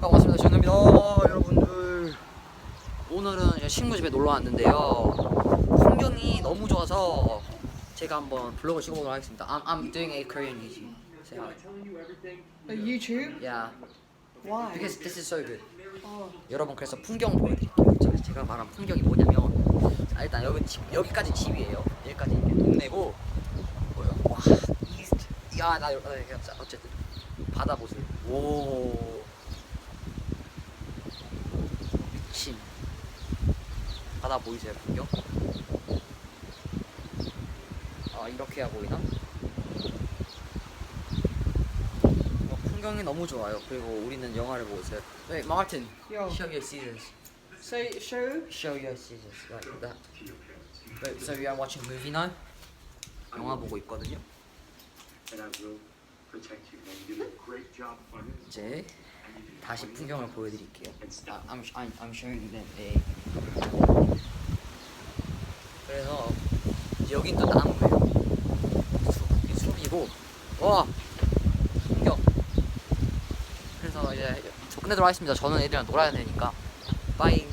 반갑습니다. 정입니다 여러분들. 오늘은 제 친구 집에 놀러 왔는데요. 풍경이 너무 좋아서 제가 한번 블로그 찍어보도록 하겠습니다. I'm, I'm doing a Korean YouTube. Say hi. A YouTube? Yeah, Why? because this is so good. Oh, 여러분 그래서 풍경 보여드릴게요. 제- 제가 말한 풍경이 뭐냐면 자, 일단 여기 집 여기까지 집이에요. 여기까지 동네고 뭐야? 와 이스트. 야나 아, 자, 어쨌든 바다 보세요. 오 미친 바다 보이세요 풍경? 아 이렇게 해 보이나? 어, 풍경이 너무 좋아요. 그리고 우리는 영화를 보고 있어요. Wait, Martin, Yo. show your scissors. say show. Show your scissors like that. Wait, so we are watching movie now? 영화 보고 있거든요. and I will protect you. And you did a great job on it. 이제 다시 풍경을 보여드릴게요. 아, I'm, I'm, I'm showing them a. 그래서 이제 여긴 또 나무예요. 숲, 이 숲이고 와 풍경. 그래서 이제 끝내도록 하겠습니다. 저는 애들이랑 놀아야 되니까. 빠이.